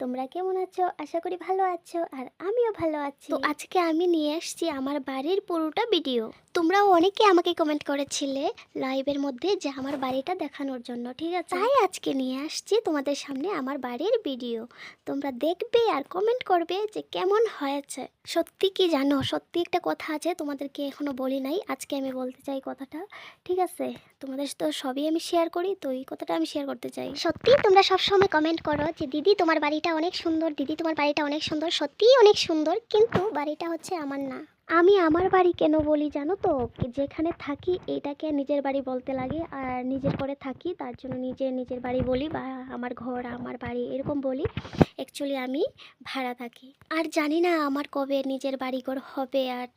তোমরা কেমন আছো? আশা করি ভালো আছো আর আমিও ভালো আছি। তো আজকে আমি নিয়ে আসছি আমার বাড়ির পুরোটা ভিডিও। তোমরাও অনেকে আমাকে কমেন্ট করেছিলে লাইভের মধ্যে যে আমার বাড়িটা দেখানোর জন্য ঠিক আছে? তাই আজকে নিয়ে আসছি তোমাদের সামনে আমার বাড়ির ভিডিও। তোমরা দেখবে আর কমেন্ট করবে যে কেমন হয়েছে। সত্যি কি জানো? সত্যি একটা কথা আছে তোমাদেরকে এখনও বলি নাই। আজকে আমি বলতে চাই কথাটা ঠিক আছে? তোমাদের তো সবই আমি শেয়ার করি তো এই কথাটা আমি শেয়ার করতে চাই। সত্যি তোমরা সবসময় কমেন্ট করো যে দিদি তোমার বাড়িটা অনেক সুন্দর, দিদি তোমার বাড়িটা অনেক সুন্দর, সত্যিই অনেক সুন্দর, কিন্তু বাড়িটা হচ্ছে আমার না। আমি আমার বাড়ি কেন বলি জানো তো? যেখানে থাকি এটাকে নিজের বাড়ি বলতে লাগে। আর নিজের করে থাকি, তার জন্য নিজের নিজের বাড়ি বলি বা আমার ঘর, আমার বাড়ি এরকম বলি। অ্যাকচুয়ালি আমি ভাড়া থাকি। আর জানি না আমার কবে নিজের বাড়িঘর হবে আর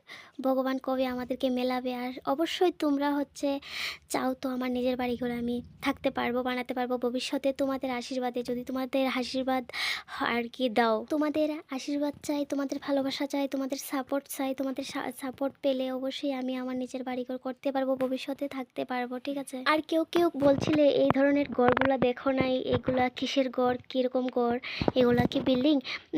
ভগবান কবে আমাদেরকে মেলাবে। আর অবশ্যই তোমরা হচ্ছে চাও তো আমার নিজের বাড়িঘর আমি থাকতে পারব, বানাতে পারব। ভবিষ্যতে তোমাদের আশীর্বাদে যদি তোমাদের আশীর্বাদ আর কি দাও। তোমাদের আশীর্বাদ চাই, তোমাদের ভালোবাসা চাই, তোমাদের সাপোর্ট চাই, তোমাদের সাপোর্ট পেলে অবশ্যই আমি আমার নিজের বাড়িঘর করতে পারব, ভবিষ্যতে থাকতে পারব, ঠিক আছে? আর কেউ কেউ বলছিলে এই ধরনের গড়গুলা দেখো নাই, এগুলা কিসের গড়, কীরকম গড়, এগুলা কি বিল্ডিং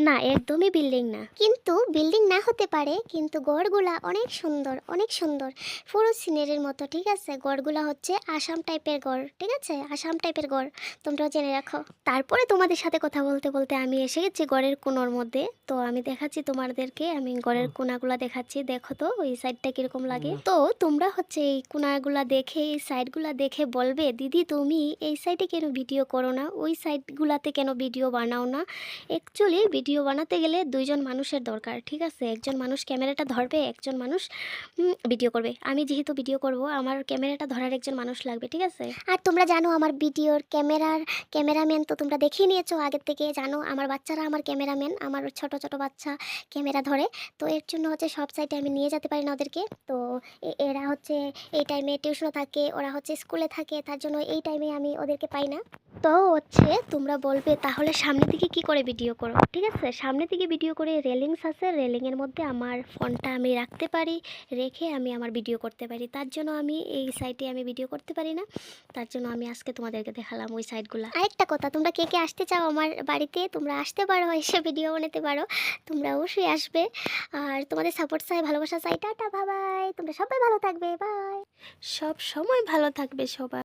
না, একদমই বিল্ডিং না। কিন্তু বিল্ডিং না হতে পারে, কিন্তু গড়গুলা অনেক সুন্দর অনেক সুন্দর। পুরো সিনারির মতো, ঠিক আছে? গড়গুলা হচ্ছে আসাম টাইপের গড়, ঠিক আছে? আসাম টাইপের গড়, তোমরাও জেনে রাখো। তারপরে তোমাদের সাথে কথা বলতে বলতে আমি এসে গেছি গড়ের কোণর মধ্যে। তো আমি দেখাচ্ছি তোমাদেরকে, আমি গড়ের কোনাগুলা দেখাচ্ছি। দেখো তো ওই সাইডটা কীরকম লাগে। তো তোমরা হচ্ছে এই কোনাগুলা দেখে এই সাইডগুলা দেখে বলবে দিদি তুমি এই সাইডে কেন ভিডিও করো না? ওই সাইডগুলাতে কেন ভিডিও বানাও না? অ্যাকচুয়ালি ভিডিও বানাতে গেলে দুইজন মানুষের দরকার ঠিক আছে? একজন মানুষ ক্যামেরাটা ধরবে একজন মানুষ ভিডিও করবে। আমি যেহেতু ভিডিও করব আমার ক্যামেরাটা ধরার একজন মানুষ লাগবে ঠিক আছে? আর তোমরা জানো আমার ভিডিওর ক্যামেরার ক্যামেরাম্যান তো তোমরা দেখিয়ে নিয়েছো আগের থেকে। জানো আমার বাচ্চারা আমার ক্যামেরাম্যান আমার ছোট ছোট বাচ্চা ক্যামেরা ধরে। তো এর জন্য হচ্ছে সব সাইডে আমি নিয়ে যেতে পারি না ওদেরকে। তো এরা হচ্ছে এই টাইমে টিউশনও থাকে, ওরা হচ্ছে স্কুলে থাকে, তার জন্য এই টাইমে আমি ওদেরকে পাই না। তো হচ্ছে তোমরা বলবে, তাহলে সামনে দিকে কি করে ভিডিও করো? ঠিক আছে? সামনে দিকে ভিডিও করে রেলিংস আছে রেলিংয়ের মধ্যে আমার ফোনটা আমি রাখতে পারি, রেখে আমি আমার ভিডিও করতে পারি। তার জন্য আমি এই সাইটে আমি ভিডিও করতে পারি না। তার জন্য আমি আজকে তোমাদেরকে দেখালাম ওই সাইটগুলো আরেকটা কথা, তোমরা কে কে আসতে চাও আমার বাড়িতে, তোমরা আসতে পারো, এসে ভিডিও বানাতে পারো, তোমরা অবশ্যই আসবে। আর তোমাদের সাপোর্ট চাই, ভালোবাসা চাই, টাটা বাবাই তোমরা সবাই ভালো থাকবে বাই সব সময় ভালো থাকবে সবাই।